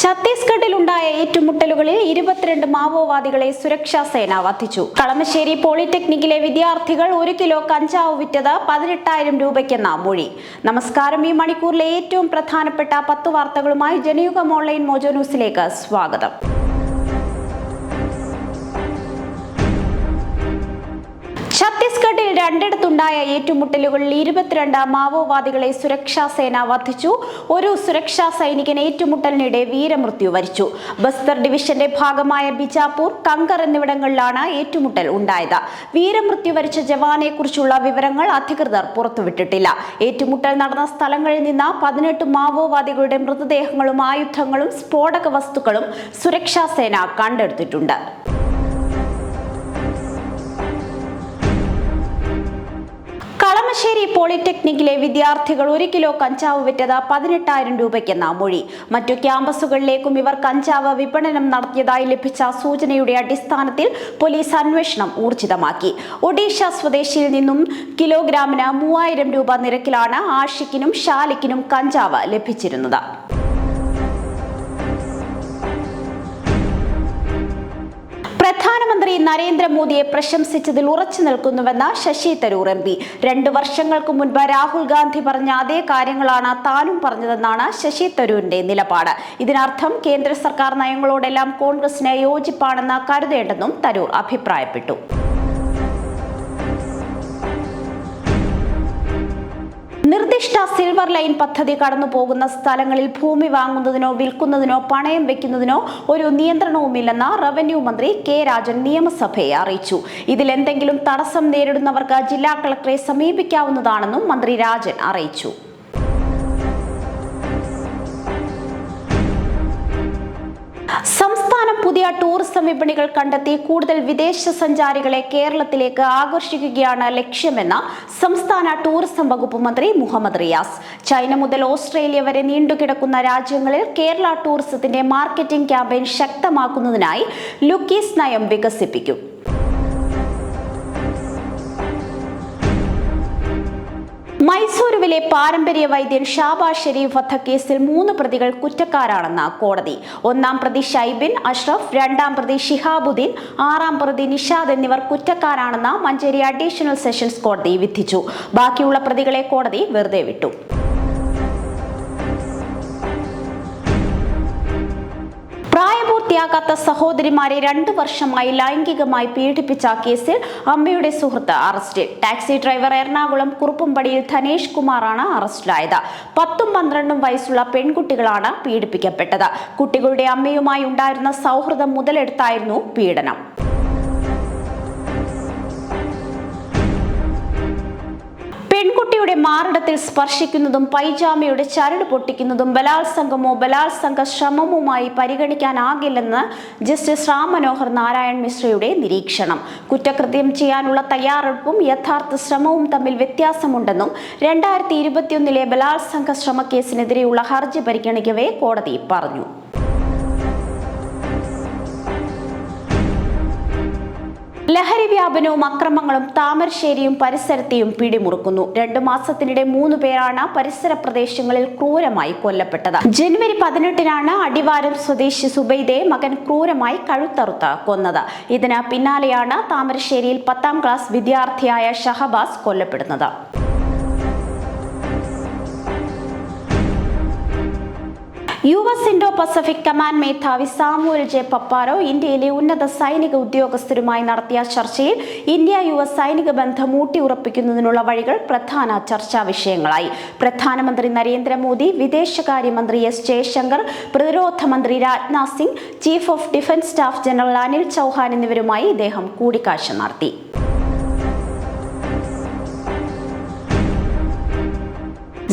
ഛത്തീസ്ഗഡിലുണ്ടായ ഏറ്റുമുട്ടലുകളിൽ ഇരുപത്തിരണ്ട് മാവോവാദികളെ സുരക്ഷാ സേന വധിച്ചു. കളമശ്ശേരി പോളിടെക്നിക്കിലെ വിദ്യാർത്ഥികൾ ഒരു കിലോ കഞ്ചാവ് വിറ്റത് പതിനെട്ടായിരം രൂപയ്ക്കെന്ന മൊഴി. നമസ്കാരം. ഈ മണിക്കൂറിലെ ഏറ്റവും പ്രധാനപ്പെട്ട പത്ത് വാർത്തകളുമായി ജനയുഗം ഓൺലൈൻ മോജോ ന്യൂസിലേക്ക് സ്വാഗതം. രണ്ടിടത്തുണ്ടായ ഏറ്റുമുട്ടലുകളിൽ ഇരുപത്തിരണ്ട് മാവോവാദികളെ സുരക്ഷാ സേന വധിച്ചു ഒരു സുരക്ഷാ സൈനികൻ ഏറ്റുമുട്ടലിനിടെ വീരമൃത്യു വരിച്ചു. ബസ്തർ ഡിവിഷന്റെ ഭാഗമായ ബിജാപൂർ കങ്കർ എന്നിവിടങ്ങളിലാണ് ഏറ്റുമുട്ടൽ ഉണ്ടായത്. വീരമൃത്യു വരിച്ച ജവാനെ കുറിച്ചുള്ള വിവരങ്ങൾ അധികൃതർ പുറത്തുവിട്ടിട്ടില്ല. ഏറ്റുമുട്ടൽ നടന്ന സ്ഥലങ്ങളിൽ നിന്ന് പതിനെട്ട് മാവോവാദികളുടെ മൃതദേഹങ്ങളും ആയുധങ്ങളും സ്ഫോടക വസ്തുക്കളും സുരക്ഷാ സേന കണ്ടെടുത്തിട്ടുണ്ട്. കളമശ്ശേരി പോളിടെക്നിക്കിലെ വിദ്യാർത്ഥികൾ ഒരു കിലോ കഞ്ചാവ് വിറ്റത് പതിനെട്ടായിരം രൂപയ്ക്കെന്ന മൊഴി. മറ്റു ക്യാമ്പസുകളിലേക്കും ഇവർ കഞ്ചാവ് വിപണനം നടത്തിയതായി ലഭിച്ച സൂചനയുടെ അടിസ്ഥാനത്തിൽ പോലീസ് അന്വേഷണം ഊർജിതമാക്കി. ഒഡീഷ സ്വദേശിയിൽ നിന്നും കിലോഗ്രാമിന് മൂവായിരം രൂപ നിരക്കിലാണ് ആഷിക്കിനും ഷാലിക്കിനും കഞ്ചാവ് ലഭിച്ചിരുന്നത്. പ്രധാനമന്ത്രി നരേന്ദ്രമോദിയെ പ്രശംസിച്ചതിൽ ഉറച്ചു നിൽക്കുന്നുവെന്ന് ശശി തരൂർ എം പി. രണ്ടു വർഷങ്ങൾക്ക് മുൻപ് രാഹുൽ ഗാന്ധി പറഞ്ഞ അതേ കാര്യങ്ങളാണ് താനും പറഞ്ഞതെന്നാണ് ശശി തരൂരിന്റെ നിലപാട്. ഇതിനർത്ഥം കേന്ദ്ര സർക്കാർ നയങ്ങളോടെല്ലാം കോൺഗ്രസിന് യോജിപ്പാണെന്ന് കരുതേണ്ടെന്നും തരൂർ അഭിപ്രായപ്പെട്ടു. നിർദ്ദിഷ്ട സിൽവർ ലൈൻ പദ്ധതി കടന്നു പോകുന്ന സ്ഥലങ്ങളിൽ ഭൂമി വാങ്ങുന്നതിനോ വിൽക്കുന്നതിനോ പണയം വെക്കുന്നതിനോ ഒരു നിയന്ത്രണവുമില്ലെന്ന് റവന്യൂ മന്ത്രി കെ രാജൻ നിയമസഭയെ അറിയിച്ചു. ഇതിൽ എന്തെങ്കിലും തടസ്സം നേരിടുന്നവർക്ക് ജില്ലാ കളക്ടറെ സമീപിക്കാവുന്നതാണെന്നും മന്ത്രി രാജൻ അറിയിച്ചു. പുതിയ ടൂറിസം വിപണികൾ കണ്ടെത്തി കൂടുതൽ വിദേശ സഞ്ചാരികളെ കേരളത്തിലേക്ക് ആകർഷിക്കുകയാണ് ലക്ഷ്യമെന്ന് സംസ്ഥാന ടൂറിസം വകുപ്പ് മന്ത്രി മുഹമ്മദ് റിയാസ്. ചൈന മുതൽ ഓസ്ട്രേലിയ വരെ നീണ്ടുകിടക്കുന്ന രാജ്യങ്ങളിൽ കേരള ടൂറിസത്തിന്റെ മാർക്കറ്റിംഗ് ക്യാമ്പയിൻ ശക്തമാക്കുന്നതിനായി ലുക്കീസ് നയം വികസിപ്പിക്കും. മൈസൂരുവിലെ പാരമ്പര്യ വൈദ്യൻ ഷാബാ ഷെരീഫ് വധക്കേസിൽ മൂന്ന് പ്രതികൾ കുറ്റക്കാരാണെന്ന് കോടതി. ഒന്നാം പ്രതി ഷൈബിൻ അഷ്റഫ് രണ്ടാം പ്രതി ഷിഹാബുദ്ദീൻ ആറാം പ്രതി നിഷാദ് എന്നിവർ കുറ്റക്കാരാണെന്ന് മഞ്ചേരി അഡീഷണൽ സെഷൻസ് കോടതി വിധിച്ചു. ബാക്കിയുള്ള പ്രതികളെ കോടതി വെറുതെ വിട്ടു. പ്രായപൂർത്തിയാകാത്ത സഹോദരിമാരെ രണ്ടു വർഷമായി ലൈംഗികമായി പീഡിപ്പിച്ച കേസിൽ അമ്മയുടെ സുഹൃത്ത് അറസ്റ്റിൽ ടാക്സി ഡ്രൈവർ എറണാകുളം കുറുപ്പുംപടിയിൽ ധനേഷ് കുമാറാണ് അറസ്റ്റിലായത്. പത്തും പന്ത്രണ്ടും വയസ്സുള്ള പെൺകുട്ടികളാണ് പീഡിപ്പിക്കപ്പെട്ടത്. കുട്ടികളുടെ അമ്മയുമായി ഉണ്ടായിരുന്ന സൗഹൃദം മുതലെടുത്തായിരുന്നു പീഡനം. പെൺകുട്ടിയുടെ മാറിടത്തിൽ സ്പർശിക്കുന്നതും പൈജാമയുടെ ചരട് പൊട്ടിക്കുന്നതും ബലാത്സംഗമോ ബലാത്സംഗ ശ്രമവുമായി പരിഗണിക്കാനാകില്ലെന്ന് ജസ്റ്റിസ് റാം മനോഹർ നാരായൺ മിശ്രയുടെ നിരീക്ഷണം. കുറ്റകൃത്യം ചെയ്യാനുള്ള തയ്യാറെടുപ്പും യഥാർത്ഥ ശ്രമവും തമ്മിൽ വ്യത്യാസമുണ്ടെന്നും രണ്ടായിരത്തി ഇരുപത്തിയൊന്നിലെ ബലാത്സംഗ ശ്രമക്കേസിനെതിരെയുള്ള ഹർജി പരിഗണിക്കവേ കോടതി പറഞ്ഞു. ലഹരി വ്യാപനവും അക്രമങ്ങളും താമരശ്ശേരിയും പരിസരത്തെയും പിടിമുറുക്കുന്നു. രണ്ടു മാസത്തിനിടെ മൂന്ന് പേരാണ് പരിസര പ്രദേശങ്ങളിൽ ക്രൂരമായി കൊല്ലപ്പെട്ടത്. ജനുവരി പതിനെട്ടിനാണ് അടിവാരം സ്വദേശി സുബൈദെ മകൻ ക്രൂരമായി കഴുത്തറുത്ത് കൊന്നത്. ഇതിന് പിന്നാലെയാണ് താമരശ്ശേരിയിൽ പത്താം ക്ലാസ് വിദ്യാർത്ഥിയായ Shahabas കൊല്ലപ്പെടുന്നത്. U S Indo Pacific command മേധാവി സാമുവൽ ജെ പപ്പാറോ ഇന്ത്യയിലെ ഉന്നത സൈനിക ഉദ്യോഗസ്ഥരുമായി നടത്തിയ ചർച്ചയിൽ ഇന്ത്യ യു എസ് സൈനിക ബന്ധം ഊട്ടിയുറപ്പിക്കുന്നതിനുള്ള വഴികൾ പ്രധാന ചർച്ചാ വിഷയങ്ങളായി. പ്രധാനമന്ത്രി നരേന്ദ്രമോദി വിദേശകാര്യമന്ത്രി എസ് ജയശങ്കർ പ്രതിരോധ മന്ത്രി Rajnath Singh chief of defence staff general Anil Chauhan എന്നിവരുമായി ഇദ്ദേഹം കൂടിക്കാഴ്ച നടത്തി.